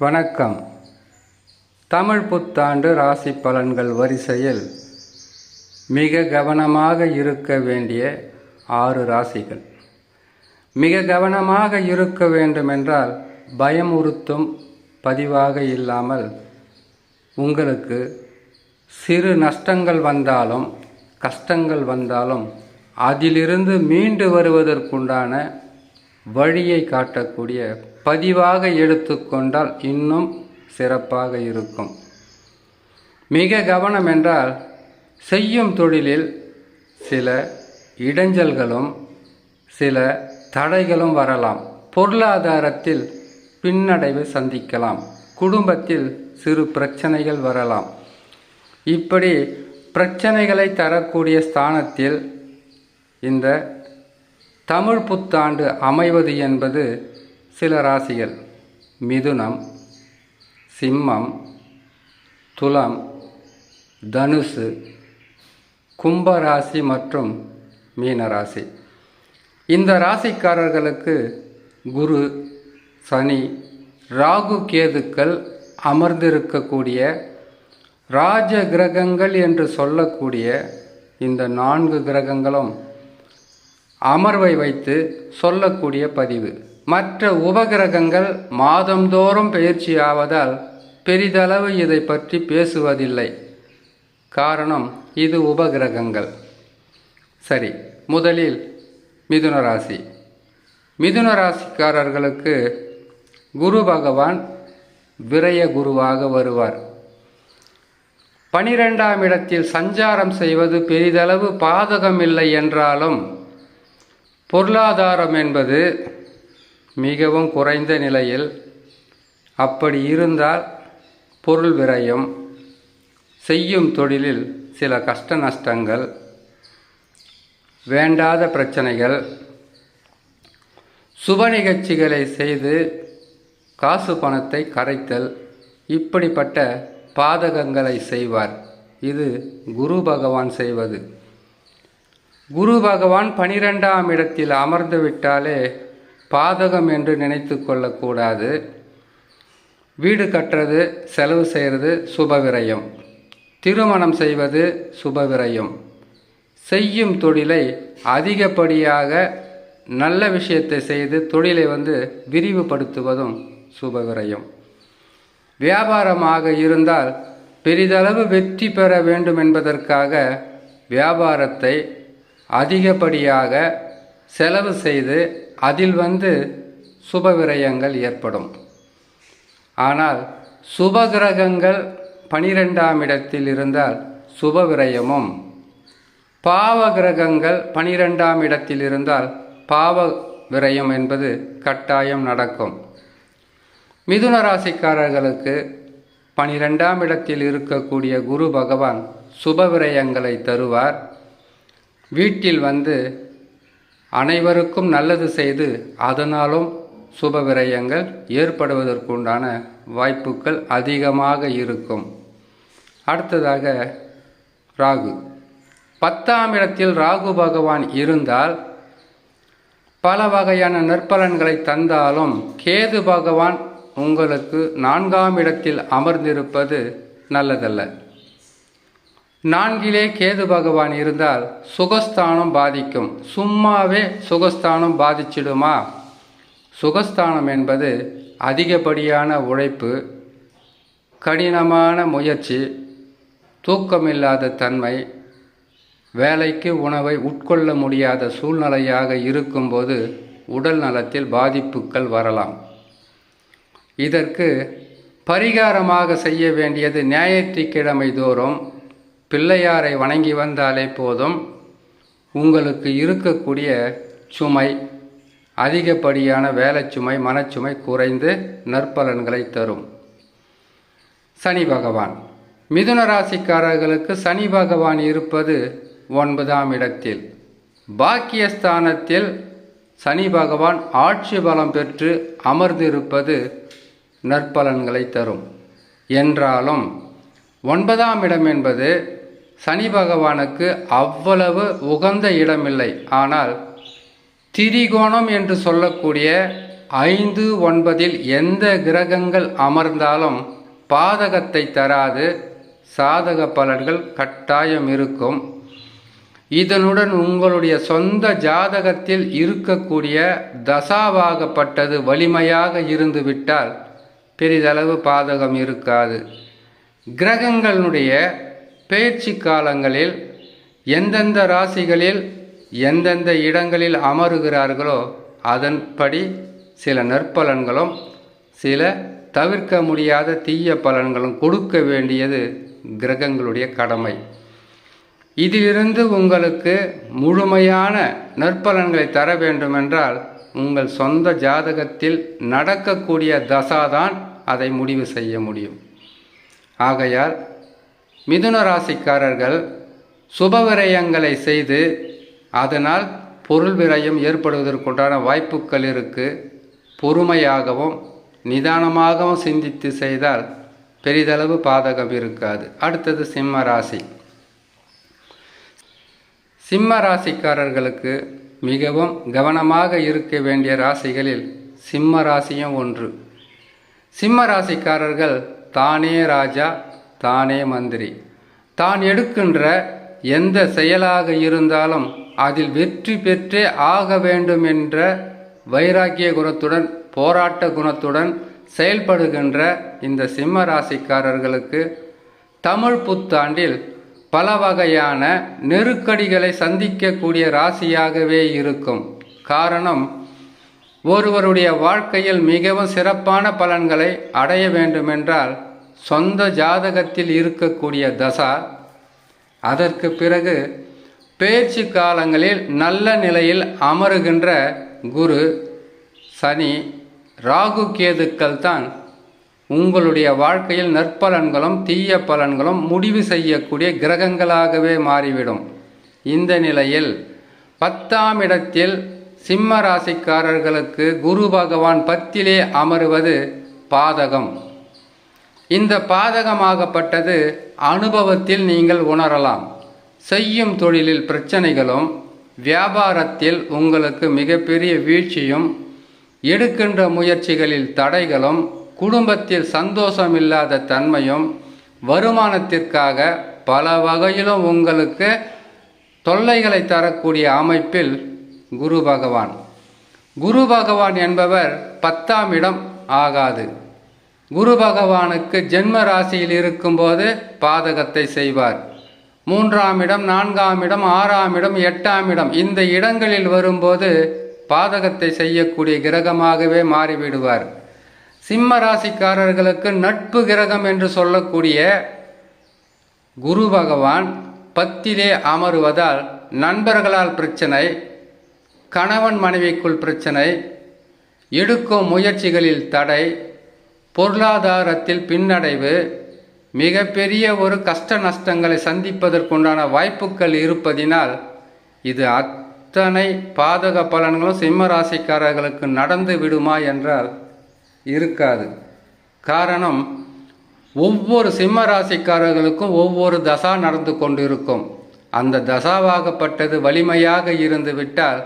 வணக்கம். தமிழ் புத்தாண்டு ராசி பலன்கள் வரிசையில் மிக கவனமாக இருக்க வேண்டிய ஆறு ராசிகள். மிக கவனமாக இருக்க வேண்டுமென்றால் பயமுறுத்தும் பதிவாக இல்லாமல் உங்களுக்கு சிறு நஷ்டங்கள் வந்தாலும் கஷ்டங்கள் வந்தாலும் அதிலிருந்து மீண்டு வருவதற்குண்டான வழியை காட்டக்கூடிய பதிவாக எடுத்துக்கொண்டால் இன்னும் சிறப்பாக இருக்கும். மிக கவனம் என்றால் செய்யும் தொழிலில் சில இடைஞ்சல்களும் சில தடைகளும் வரலாம். பொருளாதாரத்தில் பின்னடைவு சந்திக்கலாம். குடும்பத்தில் சிறு பிரச்சனைகள் வரலாம். இப்படி பிரச்சனைகளை தரக்கூடிய ஸ்தானத்தில் இந்த தமிழ் புத்தாண்டு அமைவது என்பது சில ராசிகள் மிதுனம் சிம்மம் துலாம் தனுசு கும்பராசி மற்றும் மீனராசி. இந்த ராசிக்காரர்களுக்கு குரு சனி ராகு கேதுக்கள் அமர்ந்திருக்கக்கூடிய ராஜ கிரகங்கள் என்று சொல்லக்கூடிய இந்த நான்கு கிரகங்களும் அமர்வை வைத்து சொல்லக்கூடிய பதிவு. மற்ற உபகிரகங்கள் மாதந்தோறும் பயிற்சியாவதால் பெரிதளவு இதை பற்றி பேசுவதில்லை. காரணம் இது உபகிரகங்கள். சரி முதலில் மிதுன ராசி. மிதுன ராசிக்காரர்களுக்கு குரு பகவான் விரய குருவாக வருவார். பனிரெண்டாம் இடத்தில் சஞ்சாரம் செய்வது பெரிதளவு பாதகமில்லை என்றாலும் பொருளாதாரம் என்பது மிகவும் குறைந்த நிலையில் அப்படி இருந்தால் பொருள் விரயம் செய்யும் தொழிலில் சில கஷ்ட நஷ்டங்கள் வேண்டாத பிரச்சனைகள் சுப நிகழ்ச்சிகளை செய்து காசு பணத்தை கரைத்தல் இப்படிப்பட்ட பாதகங்களை செய்வார். இது குரு பகவான் செய்வது. குரு பகவான் பனிரெண்டாம் இடத்தில் அமர்ந்து விட்டாலே பாதகம் என்று நினைத்து கொள்ளக்கூடாது. வீடு கட்டுறது செலவு செய்கிறது சுபவிரயம். திருமணம் செய்வது சுபவிரயம். செய்யும் தொழிலை அதிகப்படியாக நல்ல விஷயத்தை செய்து தொழிலை வந்து விரிவுபடுத்துவதும் சுபவிரயம். வியாபாரமாக இருந்தால் பெரிதளவு வெற்றி பெற வேண்டும் என்பதற்காக வியாபாரத்தை அதிகப்படியாக செலவு செய்து அதில் வந்து சுப விரயங்கள் ஏற்படும். ஆனால் சுபகிரகங்கள் பனிரெண்டாம் இடத்தில் இருந்தால் சுப விரயமும் பாவ கிரகங்கள் பனிரெண்டாம் இடத்தில் இருந்தால் பாவ விரயம் என்பது கட்டாயம் நடக்கும். மிதுன ராசிக்காரர்களுக்கு பனிரெண்டாம் இடத்தில் இருக்கக்கூடிய குரு பகவான் சுப விரயங்களை தருவார். வீட்டில் வந்து அனைவருக்கும் நல்லது செய்து அதனாலும் சுப விரயங்கள் ஏற்படுவதற்குண்டான வாய்ப்புகள் அதிகமாக இருக்கும். அடுத்ததாக ராகு. பத்தாம் இடத்தில் ராகு பகவான் இருந்தால் பல வகையான நற்பலன்களை தந்தாலும் கேது பகவான் உங்களுக்கு நான்காம் இடத்தில் அமர்ந்திருப்பது நல்லதல்ல. நான்கிலே கேது பகவான் இருந்தால் சுகஸ்தானம் பாதிக்கும். சும்மாவே சுகஸ்தானம் பாதிச்சிடுமா? சுகஸ்தானம் என்பது அதிகப்படியான உழைப்பு கடினமான முயற்சி தூக்கமில்லாத தன்மை வேலைக்கு உணவை உட்கொள்ள முடியாத சூழ்நிலையாக இருக்கும்போது உடல் நலத்தில் பாதிப்புகள் வரலாம். இதற்கு பரிகாரமாக செய்ய வேண்டியது ஞாயிற்றுக்கிழமை தோறும் பிள்ளையாரை வணங்கி வந்தாலே போதும். உங்களுக்கு இருக்கக்கூடிய சுமை அதிகப்படியான வேலைச்சுமை மனச்சுமை குறைந்து நற்பலன்களை தரும். சனி பகவான். மிதுன ராசிக்காரர்களுக்கு சனி பகவான் இருப்பது ஒன்பதாம் இடத்தில். பாக்கியஸ்தானத்தில் சனி பகவான் ஆட்சி பலம் பெற்று அமர்ந்திருப்பது நற்பலன்களை தரும். என்றாலும் ஒன்பதாம் இடம் என்பது சனி பகவானுக்கு அவ்வளவு உகந்த இடமில்லை. ஆனால் திரிகோணம் என்று சொல்லக்கூடிய ஐந்து ஒன்பதில் எந்த கிரகங்கள் அமர்ந்தாலும் பாதகத்தை தராது. சாதக பலன்கள் கட்டாயம் இருக்கும். இதனுடன் உங்களுடைய சொந்த ஜாதகத்தில் இருக்கக்கூடிய தசாவாகப்பட்டது வலிமையாக இருந்துவிட்டால் பெரிதளவு பாதகம் இருக்காது. கிரகங்களுடைய பேச்சு காலங்களில் எந்தெந்த ராசிகளில் எந்தெந்த இடங்களில் அமருகிறார்களோ அதன்படி சில நற்பலன்களும் சில தவிர்க்க முடியாத தீய பலன்களும் கொடுக்க வேண்டியது கிரகங்களுடைய கடமை. இதிலிருந்து உங்களுக்கு முழுமையான நற்பலன்களை தர வேண்டுமென்றால் உங்கள் சொந்த ஜாதகத்தில் நடக்கக்கூடிய தசாதான் அதை முடிவு செய்ய முடியும். ஆகையால் மிதுன ராசிக்காரர்கள் சுப விரயங்களை செய்து அதனால் பொருள் விரயம் ஏற்படுவதற்குண்டான வாய்ப்புகள் இருக்கு. பொறுமையாகவும் நிதானமாகவும் சிந்தித்து செய்தால் பெரிதளவு பாதகம் இருக்காது. அடுத்தது சிம்ம ராசி. சிம்ம ராசிக்காரர்களுக்கு மிகவும் கவனமாக இருக்க வேண்டிய ராசிகளில் சிம்ம ராசியும் ஒன்று. சிம்ம ராசிக்காரர்கள் தானே ராஜா தானே மந்திரி. தான் எடுக்கின்ற எந்த செயலாக இருந்தாலும் அதில் வெற்றி பெற்றே ஆக வேண்டும் என்ற வைராக்கிய குணத்துடன் போராட்ட குணத்துடன் செயல்படுகின்ற இந்த சிம்ம ராசிக்காரர்களுக்கு தமிழ் புத்தாண்டில் பல வகையான நெருக்கடிகளை சந்திக்கக்கூடிய ராசியாகவே இருக்கும். காரணம் ஒருவருடைய வாழ்க்கையில் மிகவும் சிறப்பான பலன்களை அடைய வேண்டுமென்றால் சொந்த ஜாதகத்தில் இருக்கக்கூடிய தசா அதற்கு பிறகு பேச்சு காலங்களில் நல்ல நிலையில் அமருகின்ற குரு சனி ராகு கேதுக்கள் தான் உங்களுடைய வாழ்க்கையில் நற்பலன்களும் தீய பலன்களும் முடிவு செய்யக்கூடிய கிரகங்களாகவே மாறிவிடும். இந்த நிலையில் பத்தாம் இடத்தில் சிம்ம ராசிக்காரர்களுக்கு குரு பகவான் பத்திலே அமருவது பாதகம். இந்த பாதகமாகப்பட்டது அனுபவத்தில் நீங்கள் உணரலாம். செய்யும் தொழிலில் பிரச்சனைகளும் வியாபாரத்தில் உங்களுக்கு மிகப்பெரிய வீழ்ச்சியும் எடுக்கின்ற முயற்சிகளில் தடைகளும் குடும்பத்தில் சந்தோஷமில்லாத தன்மையும் வருமானத்திற்காக பல வகையிலும் உங்களுக்கு தொல்லைகளை தரக்கூடிய அமைப்பில் குரு பகவான். குரு பகவான் என்பவர் பத்தாம் இடம் ஆகாது. குரு பகவானுக்கு ஜென்ம ராசியில் இருக்கும்போது பாதகத்தை செய்வார். மூன்றாம் இடம் நான்காம் இடம் ஆறாம் இடம் எட்டாம் இடம் இந்த இடங்களில் வரும்போது பாதகத்தை செய்யக்கூடிய கிரகமாகவே மாறிவிடுவார். சிம்ம ராசிக்காரர்களுக்கு நட்பு கிரகம் என்று சொல்லக்கூடிய குரு பகவான் பத்திலே அமருவதால் நண்பர்களால் பிரச்சனை கணவன் மனைவிக்குள் பிரச்சனை எடுக்கும் முயற்சிகளில் தடை பொருளாதாரத்தில் பின்னடைவு மிகப்பெரிய ஒரு கஷ்ட நஷ்டங்களை சந்திப்பதற்குண்டான வாய்ப்புகள் இருப்பதினால் இது அத்தனை பாதக பலன்களும் சிம்ம ராசிக்காரர்களுக்கு நடந்து விடுமா என்றால் இருக்காது. காரணம் ஒவ்வொரு சிம்ம ராசிக்காரர்களுக்கும் ஒவ்வொரு தசா நடந்து கொண்டிருக்கும். அந்த தசாவாகப்பட்டது வலிமையாக இருந்து விட்டால்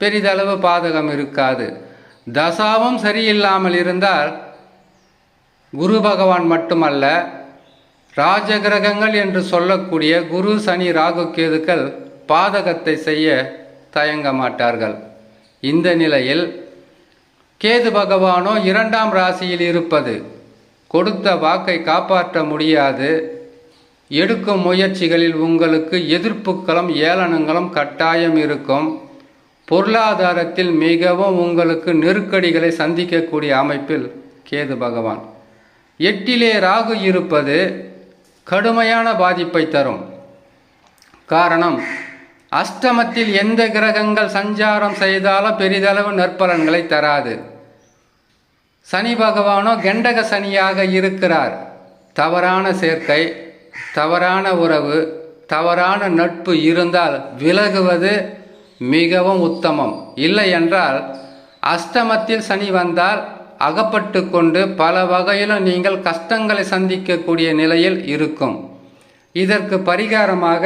பெரிதளவு பாதகம் இருக்காது. தசாவும் சரியில்லாமல் இருந்தால் குரு பகவான் மட்டுமல்ல ராஜகிரகங்கள் என்று சொல்லக்கூடிய குரு சனி ராகு கேதுக்கள் பாதகத்தை செய்ய தயங்க மாட்டார்கள். இந்த நிலையில் கேது பகவானோ இரண்டாம் ராசியில் இருப்பது கொடுத்த வாக்கை காப்பாற்ற முடியாது. எடுக்கும் முயற்சிகளில் உங்களுக்கு எதிர்ப்புகளும் ஏளனங்களும் கட்டாயம் இருக்கும். பொருளாதாரத்தில் மிகவும் உங்களுக்கு நெருக்கடிகளை சந்திக்கக்கூடிய அமைப்பில் கேது பகவான். எட்டிலே ராகு இருப்பது கடுமையான பாதிப்பை தரும். காரணம் அஷ்டமத்தில் எந்த கிரகங்கள் சஞ்சாரம் செய்தாலும் பெரிதளவு நற்பலன்களை தராது. சனி பகவானோ கெண்டக சனியாக இருக்கிறார். தவறான சேர்க்கை தவறான உறவு தவறான நட்பு இருந்தால் விலகுவது மிகவும் உத்தமம். இல்லை என்றால் அஷ்டமத்தில் சனி வந்தால் அகப்பட்டு கொண்டு பல வகையிலும் நீங்கள் கஷ்டங்களை சந்திக்கக்கூடிய நிலையில் இருக்கும். இதற்கு பரிகாரமாக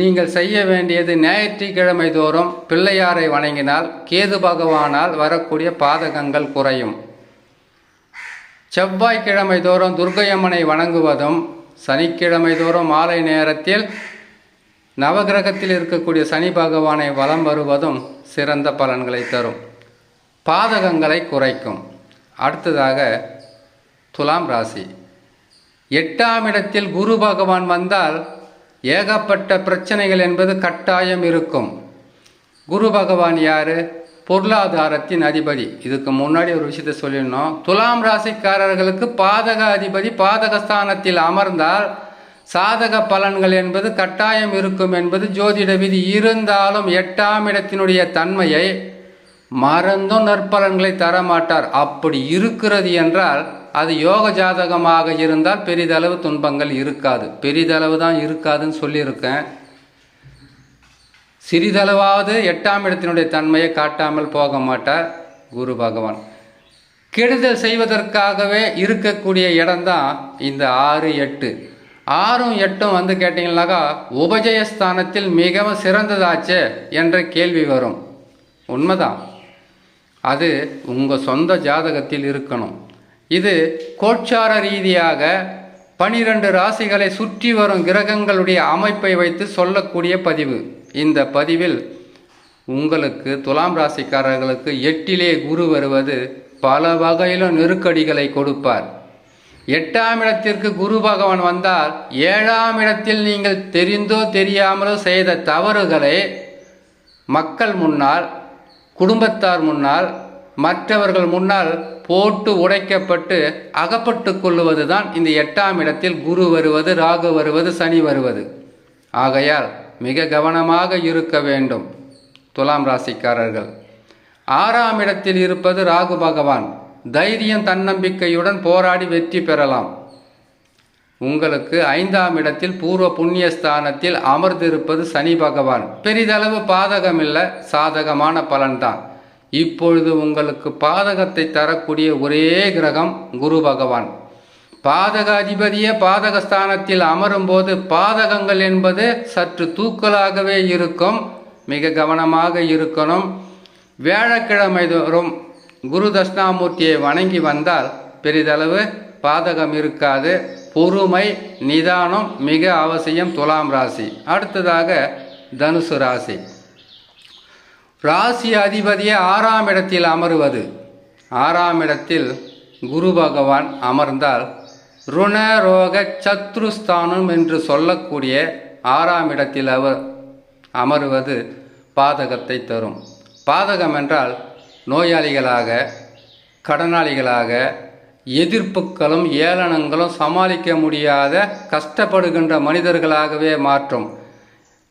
நீங்கள் செய்ய வேண்டியது ஞாயிற்றுக்கிழமை தோறும் பிள்ளையாரை வணங்கினால் கேது பகவானால் வரக்கூடிய பாதகங்கள் குறையும். செவ்வாய்க்கிழமை தோறும் துர்கையம்மனை வணங்குவதும் சனிக்கிழமை தோறும் மாலை நேரத்தில் நவகிரகத்தில் இருக்கக்கூடிய சனி பகவானை வலம் வருவதும் சிறந்த பலன்களை தரும். பாதகங்களை குறைக்கும். அடுத்ததாக துலாம் ராசி. எட்டாம் இடத்தில் குரு பகவான் வந்தால் ஏகப்பட்ட பிரச்சனைகள் என்பது கட்டாயம் இருக்கும். குரு பகவான் யாரு? பொருளாதாரத்தின் அதிபதி. இதுக்கு முன்னாடி ஒரு விஷயத்த சொல்லிடணும் துலாம் ராசிக்காரர்களுக்கு பாதக அதிபதி பாதக ஸ்தானத்தில் அமர்ந்தால் சாதக பலன்கள் என்பது கட்டாயம் இருக்கும் என்பது ஜோதிட விதி. இருந்தாலும் எட்டாம் இடத்தினுடைய தன்மையை மறந்தும் நற்பலன்களை தரமாட்டார். அப்படி இருக்கிறது என்றால் அது யோக ஜாதகமாக இருந்தால் பெரிதளவு துன்பங்கள் இருக்காது. பெரிதளவு தான் இருக்காதுன்னு சொல்லியிருக்கேன். சிறிதளவாவது எட்டாம் இடத்தினுடைய தன்மையை காட்டாமல் போக மாட்டார் குரு பகவான். கெடுதல் செய்வதற்காகவே இருக்கக்கூடிய இடம்தான் இந்த ஆறு எட்டு. ஆறும் எட்டும் வந்து கேட்டிங்கனாக்கா உபஜயஸ்தானத்தில் மிகவும் சிறந்ததாச்சே என்ற கேள்வி வரும். உண்மைதான். அது உங்கள் சொந்த ஜாதகத்தில் இருக்கணும். இது கோட்சார ரீதியாக பனிரெண்டு ராசிகளை சுற்றி வரும் கிரகங்களுடைய அமைப்பை வைத்து சொல்லக்கூடிய பதிவு. இந்த பதிவில் உங்களுக்கு துலாம் ராசிக்காரர்களுக்கு எட்டிலே குரு வருவது பல வகையிலும் நெருக்கடிகளை கொடுப்பார். எட்டாம் இடத்திற்கு குரு பகவான் வந்தால் ஏழாம் இடத்தில் நீங்கள் தெரிந்தோ தெரியாமலோ செய்த தவறுகளை மக்கள் முன்னால் குடும்பத்தார் முன்னால் மற்றவர்கள் முன்னால் போட்டு உடைக்கப்பட்டு அகப்பட்டு கொள்ளுவது தான் இந்த எட்டாம் இடத்தில் குரு வருவது ராகு வருவது சனி வருவது. ஆகையால் மிக கவனமாக இருக்க வேண்டும் துலாம் ராசிக்காரர்கள். ஆறாம் இடத்தில் இருப்பது ராகு பகவான். தைரியம் தன்னம்பிக்கையுடன் போராடி வெற்றி பெறலாம். உங்களுக்கு ஐந்தாம் இடத்தில் பூர்வ புண்ணிய ஸ்தானத்தில் அமர்ந்திருப்பது சனி பகவான். பெரிதளவு பாதகமில்லை சாதகமான பலன்தான். இப்பொழுது உங்களுக்கு பாதகத்தை தரக்கூடிய ஒரே கிரகம் குரு பகவான். பாதக அதிபதியே பாதகஸ்தானத்தில் அமரும் அமரும்போது பாதகங்கள் என்பது சற்று தூக்கலாகவே இருக்கும் மிக கவனமாக இருக்கணும். வியாழக்கிழமை தோறும் குரு தட்சிணாமூர்த்தியை வணங்கி வந்தால் பெரிதளவு பாதகம் இருக்காது. பொறுமை நிதானம் மிக அவசியம் துலாம் ராசி. அடுத்ததாக தனுசு ராசி. ராசி அதிபதியே ஆறாம் இடத்தில் அமருவது. ஆறாம் இடத்தில் குரு பகவான் அமர்ந்தால் ருண ரோக சத்ருஸ்தானம் என்று சொல்லக்கூடிய ஆறாம் இடத்தில் அவர் அமருவது பாதகத்தை தரும். பாதகம் என்றால் நோயாளிகளாக கடனாளிகளாக எதிர்ப்புகளும் ஏளனங்களும் சமாளிக்க முடியாத கஷ்டப்படுகின்ற மனிதர்களாகவே மாற்றும்.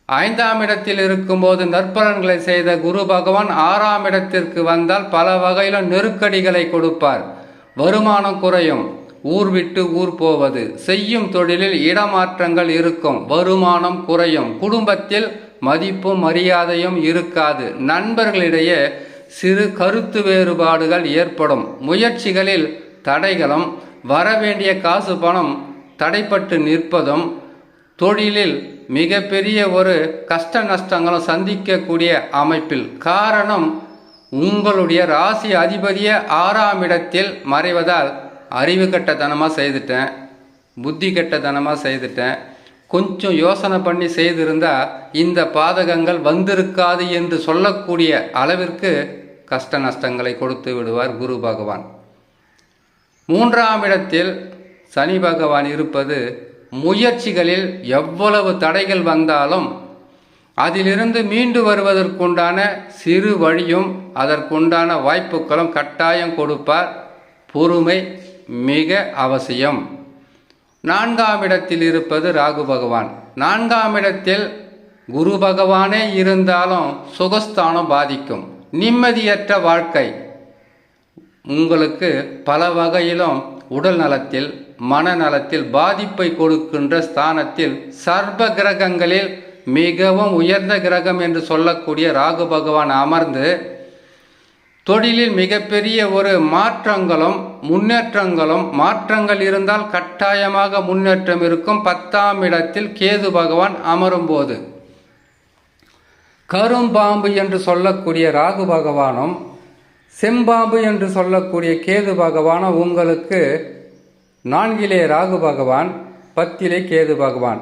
ஐந்தாம் இடத்தில் இருக்கும்போது நற்பலன்களை செய்த குரு பகவான் ஆறாம் இடத்திற்கு வந்தால் பல வகையிலும் நெருக்கடிகளை கொடுப்பார். வருமானம் குறையும். ஊர் விட்டு ஊர் போவது. செய்யும் தொழிலில் இடமாற்றங்கள் இருக்கும். வருமானம் குறையும். குடும்பத்தில் மதிப்பும் மரியாதையும் இருக்காது. நண்பர்களிடையே சிறு கருத்து வேறுபாடுகள் ஏற்படும். முயற்சிகளில் தடைகளும் வரவேண்டிய காசு பணம் தடைப்பட்டு நிற்பதும் தொழிலில் மிகப்பெரிய ஒரு கஷ்ட நஷ்டங்களும் சந்திக்கக்கூடிய அமைப்பில். காரணம் உங்களுடைய ராசி அதிபதிய ஆறாம் இடத்தில் மறைவதால் அறிவு கட்டத்தனமாக செய்துட்டேன் புத்தி கட்டத்தனமாக செய்துட்டேன். கொஞ்சம் யோசனை பண்ணி செய்திருந்தால் இந்த பாதகங்கள் வந்திருக்காது என்று சொல்லக்கூடிய அளவிற்கு கஷ்ட நஷ்டங்களை கொடுத்து விடுவார் குரு பகவான். மூன்றாம் இடத்தில் சனி பகவான் இருப்பது முயற்சிகளில் எவ்வளவு தடைகள் வந்தாலும் அதிலிருந்து மீண்டு வருவதற்குண்டான சிறு வழியும் அதற்குண்டான வாய்ப்புகளும் கட்டாயம் கொடுப்பார். பொறுமை மிக அவசியம். நான்காம் இடத்தில் இருப்பது ராகு பகவான். நான்காம் இடத்தில் குரு பகவானே இருந்தாலும் சுகஸ்தானம் பாதிக்கும். நிம்மதியற்ற வாழ்க்கை. உங்களுக்கு பல வகையிலும் உடல் நலத்தில் மனநலத்தில் பாதிப்பை கொடுக்கின்ற ஸ்தானத்தில் சர்வ கிரகங்களில் மிகவும் உயர்ந்த கிரகம் என்று சொல்லக்கூடிய ராகு பகவான் அமர்ந்து தொழிலில் மிகப்பெரிய ஒரு மாற்றங்களும் முன்னேற்றங்களும் மாற்றங்கள் இருந்தால் கட்டாயமாக முன்னேற்றம் இருக்கும். பத்தாம் இடத்தில் கேது பகவான் அமரும்போது கரும்பாம்பு என்று சொல்லக்கூடிய ராகு பகவானும் செம்பாம்பு என்று சொல்லக்கூடிய கேது பகவான உங்களுக்கு நான்கிலே ராகு பகவான் பத்திலே கேது பகவான்.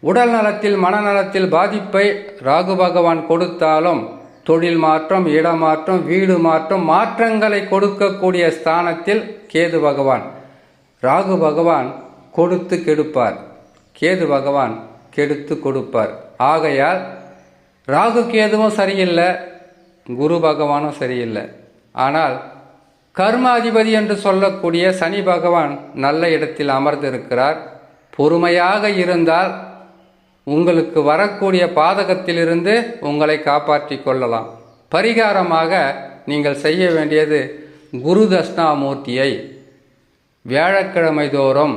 உடல் நலத்தில் மனநலத்தில் பாதிப்பை ராகு பகவான் கொடுத்தாலும் தொழில் மாற்றம் இடமாற்றம் வீடு மாற்றம் மாற்றங்களை கொடுக்கக்கூடிய ஸ்தானத்தில் கேது பகவான். ராகு பகவான் கொடுத்து கெடுப்பார். கேது பகவான் கெடுத்து கொடுப்பார். ஆகையால் ராகு கேதுவும் சரியில்லை குரு பகவானும் சரியில்லை. ஆனால் கர்மாதிபதி என்று சொல்லக்கூடிய சனி பகவான் நல்ல இடத்தில் அமர்ந்திருக்கிறார். பொறுமையாக இருந்தால் உங்களுக்கு வரக்கூடிய பாதகத்திலிருந்து உங்களை காப்பாற்றிக் கொள்ளலாம். பரிகாரமாக நீங்கள் செய்ய வேண்டியது குரு தட்சிணாமூர்த்தியை. வியாழக்கிழமை தோறும்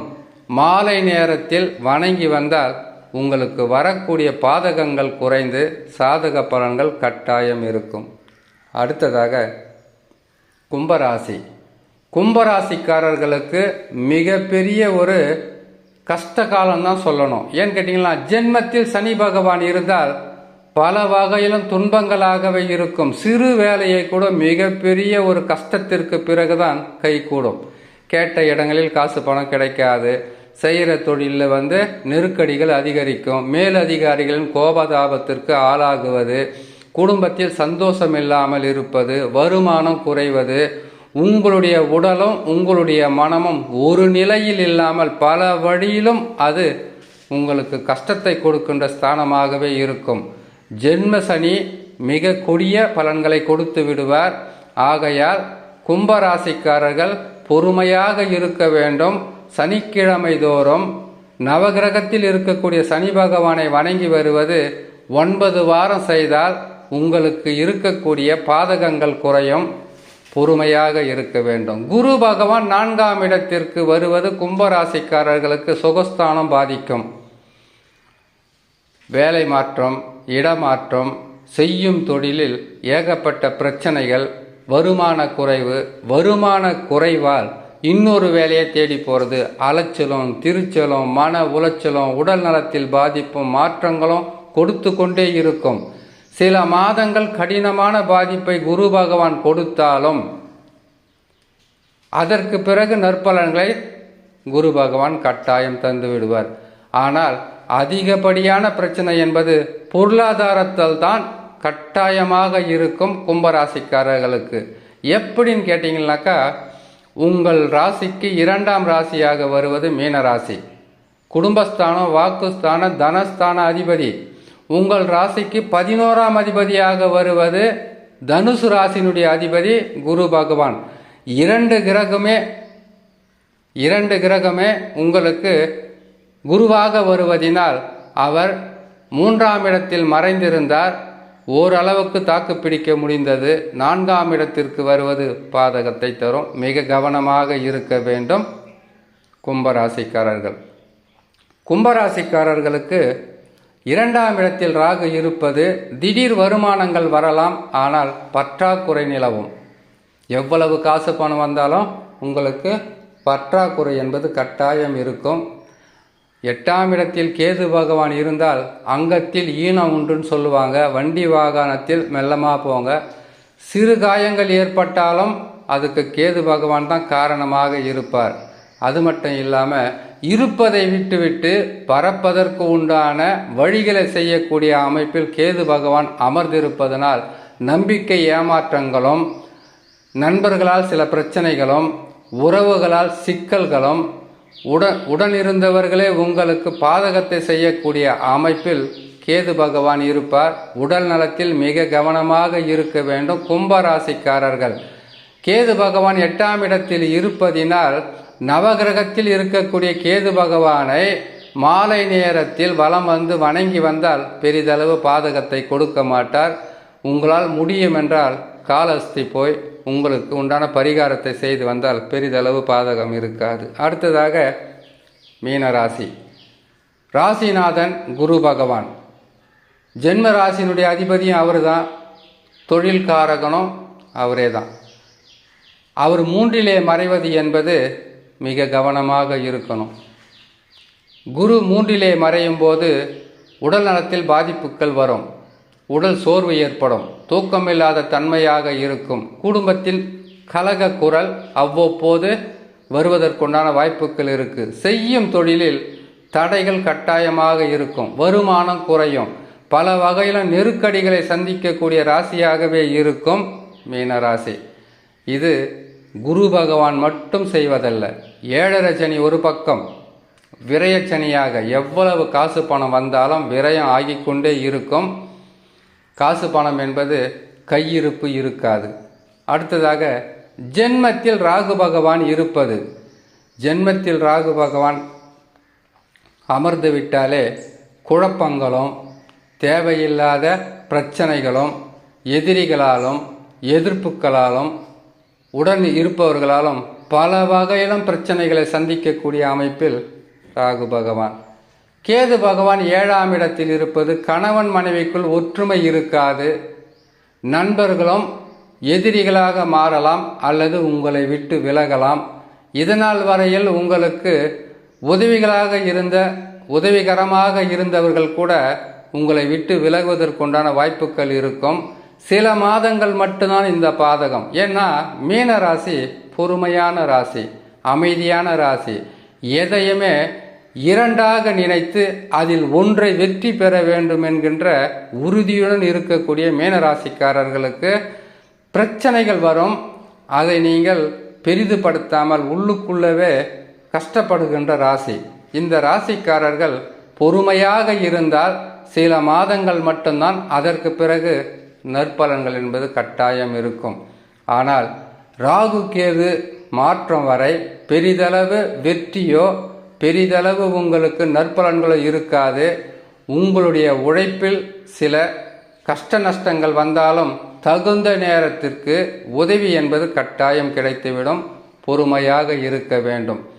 மாலை நேரத்தில் வணங்கி வந்தால் உங்களுக்கு வரக்கூடிய பாதகங்கள் குறைந்து சாதக பலன்கள் கட்டாயம் இருக்கும். அடுத்ததாக கும்பராசி. கும்பராசிக்காரர்களுக்கு மிகப்பெரிய ஒரு கஷ்ட காலம்தான் சொல்லணும். ஏன்னு கேட்டிங்கன்னா ஜென்மத்தில் சனி பகவான் இருந்தால் பல வகையிலும் துன்பங்களாகவே இருக்கும். சிறு வேலையை கூட மிகப்பெரிய ஒரு கஷ்டத்திற்கு பிறகுதான் கைகூடும் கேட்ட இடங்களில் காசு பணம் கிடைக்காது. செய்கிற தொழிலில் வந்து நெருக்கடிகள் அதிகரிக்கும். மேலதிகாரிகளின் கோபதாபத்திற்கு ஆளாகுவது குடும்பத்தில் சந்தோஷம் இல்லாமல் இருப்பது வருமானம் குறைவது உங்களுடைய உடலும் உங்களுடைய மனமும் ஒரு நிலையில் இல்லாமல் பல வழியிலும் அது உங்களுக்கு கஷ்டத்தை கொடுக்கின்ற ஸ்தானமாகவே இருக்கும். ஜென்ம சனி மிக கொடிய பலன்களை கொடுத்து விடுவார். ஆகையால் கும்பராசிக்காரர்கள் பொறுமையாக இருக்க வேண்டும். சனிக்கிழமை தோறும் நவகிரகத்தில் இருக்கக்கூடிய சனி பகவானை வணங்கி வருவது ஒன்பது வாரம் செய்தால் உங்களுக்கு இருக்கக்கூடிய பாதகங்கள் குறையும் பொறுமையாக இருக்க வேண்டும். குரு பகவான் நான்காம் இடத்திற்கு வருவது கும்பராசிக்காரர்களுக்கு சுகஸ்தானம் பாதிக்கும். வேலை மாற்றம் இடமாற்றம் செய்யும் தொழிலில் ஏகப்பட்ட பிரச்சனைகள் வருமான குறைவு வருமான குறைவால் இன்னொரு வேலையை தேடி போகிறது அலைச்சலும் திருச்சலும் மன உளைச்சலும் உடல் நலத்தில் பாதிப்பும் மாற்றங்களும் கொடுத்து கொண்டே இருக்கும். சில மாதங்கள் கடினமான பாதிப்பை குரு பகவான் கொடுத்தாலும் அதற்கு பிறகு நற்பலன்களை குரு பகவான் கட்டாயம் தந்து விடுவார். ஆனால் அதிகப்படியான பிரச்சனை என்பது பொருளாதாரத்தால் தான் கட்டாயமாக இருக்கும் கும்பராசிக்காரர்களுக்கு. எப்படின்னு கேட்டிங்கனாக்கா உங்கள் ராசிக்கு இரண்டாம் ராசியாக வருவது மீன ராசி குடும்பஸ்தானம் வாக்குஸ்தானம் தனஸ்தான அதிபதி. உங்கள் ராசிக்கு பதினோராம் அதிபதியாக வருவது தனுசு ராசினுடைய அதிபதி குரு பகவான். இரண்டு கிரகமே இரண்டு கிரகமே உங்களுக்கு குருவாக வருவதினால் அவர் மூன்றாம் இடத்தில் மறைந்திருந்தார். ஓரளவுக்கு தாக்கு பிடிக்க முடிந்தது. நான்காம் இடத்திற்கு வருவது பாதகத்தை தரும். மிக கவனமாக இருக்க வேண்டும். கும்பராசிக்காரர்கள். கும்பராசிக்காரர்களுக்கு இரண்டாம் இடத்தில் ராகு இருப்பது திடீர் வருமானங்கள் வரலாம் ஆனால் பற்றாக்குறை நிலவும். எவ்வளவு காசு பணம் வந்தாலும் உங்களுக்கு பற்றாக்குறை என்பது கட்டாயம் இருக்கும். எட்டாம் இடத்தில் கேது பகவான் இருந்தால் அங்கத்தில் ஈனம் உண்டுன்னு சொல்லுவாங்க. வண்டி வாகனத்தில் மெல்லமாக போங்க. சிறு காயங்கள் ஏற்பட்டாலும் அதுக்கு கேது பகவான் தான் காரணமாக இருப்பார். அது மட்டும் இல்லாமல் இருப்பதை விட்டுவிட்டு பறப்பதற்கு உண்டான வழிகளை செய்யக்கூடிய அமைப்பில் கேது பகவான் அமர்ந்திருப்பதனால் நம்பிக்கை ஏமாற்றங்களும் நண்பர்களால் சில பிரச்சனைகளும் உறவுகளால் சிக்கல்களும் உடன் உடனிருந்தவர்களே உங்களுக்கு பாதகத்தை செய்யக்கூடிய அமைப்பில் கேது பகவான் இருப்பார். உடல் நலத்தில் மிக கவனமாக இருக்க வேண்டும். கும்பராசிக்காரர்கள் கேது பகவான் எட்டாம் இடத்தில் இருப்பதினால் நவகிரகத்தில் இருக்கக்கூடிய கேது பகவானை மாலை நேரத்தில் வலம் வந்து வணங்கி வந்தால் பெரிதளவு பாதகத்தை கொடுக்க மாட்டார். உங்களால் முடியும் என்றால் காலஸ்தி போய் உங்களுக்கு உண்டான பரிகாரத்தை செய்து வந்தால் பெரிதளவு பாதகம் இருக்காது. அடுத்ததாக மீனராசி. ராசிநாதன் குரு பகவான். ஜென்ம ராசியினுடைய அதிபதியும் அவர் தான் தொழில் காரகனும் அவரே தான் அவர் மூன்றிலே மறைவது என்பது மிக கவனமாக இருக்கணும். குரு மூன்றிலே மறையும் போது உடல் நலத்தில் பாதிப்புகள் வரும். உடல் சோர்வு ஏற்படும். தூக்கமில்லாத தன்மையாக இருக்கும். குடும்பத்தில் கலக குரல் அவ்வப்போது வருவதற்குண்டான வாய்ப்புகள் இருக்குது செய்யும் தொழிலில் தடைகள் கட்டாயமாக இருக்கும். வருமானம் குறையும். பல வகையில் நெருக்கடிகளை சந்திக்கக்கூடிய ராசியாகவே இருக்கும் மீனராசி. இது குரு பகவான் மட்டும் செய்வதல்ல. ஏழரை சனி ஒரு பக்கம். விரயச்சனியாக எவ்வளவு காசு பணம் வந்தாலும் விரயம் ஆகிக்கொண்டே இருக்கும். காசு பணம் என்பது கையிருப்பு இருக்காது. அடுத்ததாக ஜென்மத்தில் ராகு பகவான் இருப்பது. ஜென்மத்தில் ராகு பகவான் அமர்ந்து விட்டாலே குழப்பங்களும் தேவையில்லாத பிரச்சனைகளும் எதிரிகளாலும் எதிர்ப்புகளாலும் உடன் இருப்பவர்களாலும் பல வகையிலும் பிரச்சனைகளை சந்திக்கக்கூடிய அமைப்பில் ராகு பகவான். கேது பகவான் ஏழாம் இடத்தில் இருப்பது கணவன் மனைவிக்குள் ஒற்றுமை இருக்காது. நண்பர்களும் எதிரிகளாக மாறலாம் அல்லது உங்களை விட்டு விலகலாம். இதனால் வரையில் உங்களுக்கு உதவிகளாக இருந்த உதவிகரமாக இருந்தவர்கள் கூட உங்களை விட்டு விலகுவதற்குண்டான வாய்ப்புகள் இருக்கும். சில மாதங்கள் மட்டும்தான் இந்த பாதகம். ஏன்னா மீன ராசி பொறுமையான ராசி அமைதியான ராசி. எதையுமே இரண்டாக நினைத்து அதில் ஒன்றை வெற்றி பெற வேண்டும் என்கின்ற உறுதியுடன் இருக்கக்கூடிய மீனராசிக்காரர்களுக்கு பிரச்சனைகள் வரும். அதை நீங்கள் பெரிதுபடுத்தாமல் உள்ளுக்குள்ளவே கஷ்டப்படுகின்ற ராசி. இந்த ராசிக்காரர்கள் பொறுமையாக இருந்தால் சில மாதங்கள் மட்டும்தான் அதற்கு பிறகு நற்பலன்கள் என்பது கட்டாயம் இருக்கும். ஆனால் ராகு கேது மாற்றம் வரை பெரிதளவு வெற்றியோ பெரிதளவு உங்களுக்கு நற்பலன்களோ இருக்காது. உங்களுடைய உழைப்பில் சில கஷ்ட நஷ்டங்கள் வந்தாலும் தகுந்த நேரத்திற்கு உதவி என்பது கட்டாயம் கிடைத்துவிடும். பொறுமையாக இருக்க வேண்டும்.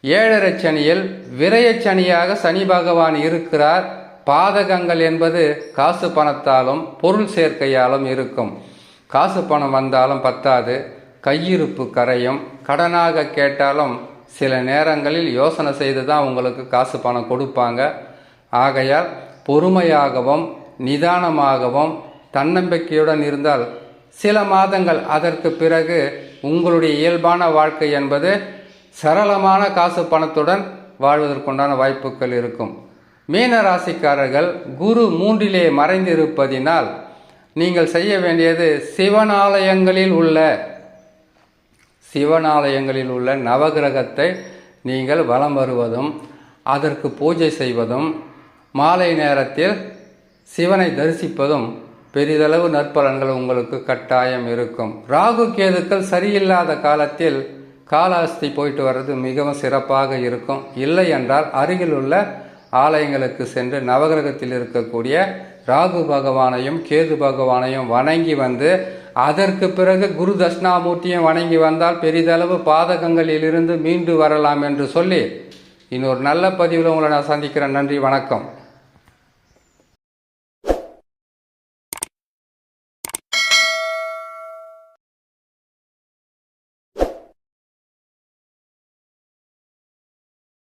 ஏழரை சனியில் விரயச் சனியாக சனி பகவான் இருக்கிறார். பாதகங்கள் என்பது காசு பணத்தாலும் பொருள் சேர்க்கையாலும் இருக்கும். காசு பணம் வந்தாலும் பத்தாது. கையிருப்பு கரையும். கடனாக கேட்டாலும் சில நேரங்களில் யோசனை செய்து தான் உங்களுக்கு காசு பணம் கொடுப்பாங்க. ஆகையால் பொறுமையாகவும் நிதானமாகவும் தன்னம்பிக்கையுடன் இருந்தால் சில மாதங்கள் அதற்கு பிறகு உங்களுடைய இயல்பான வாழ்க்கை என்பது சரளமான காசு பணத்துடன் வாழ்வதற்குண்டான வாய்ப்புகள் இருக்கும். மீன ராசிக்காரர்கள் குரு மூன்றிலே மறைந்திருப்பதினால் நீங்கள் செய்ய வேண்டியது சிவனாலயங்களில் உள்ள சிவனாலயங்களில் உள்ள நவகிரகத்தை நீங்கள் வலம் வருவதும் அதற்கு பூஜை செய்வதும் மாலை நேரத்தில் சிவனை தரிசிப்பதும் பெரிதளவு நற்பலன்கள் உங்களுக்கு கட்டாயம் இருக்கும். ராகு கேதுக்கள் சரியில்லாத காலத்தில் காலாஸ்தி போயிட்டு வர்றது மிகவும் சிறப்பாக இருக்கும். இல்லை என்றால் அருகில் உள்ள ஆலயங்களுக்கு சென்று நவகிரகத்தில் இருக்கக்கூடிய ராகு பகவானையும் கேது பகவானையும் வணங்கி வந்து அதற்கு பிறகு குரு தட்சிணாமூர்த்தியும் வணங்கி வந்தால் பெரிதளவு பாதகங்களிலிருந்து மீண்டு வரலாம் என்று சொல்லி இன்னொரு நல்ல பதிவில் உங்களை நான் சந்திக்கிறேன். நன்றி வணக்கம்.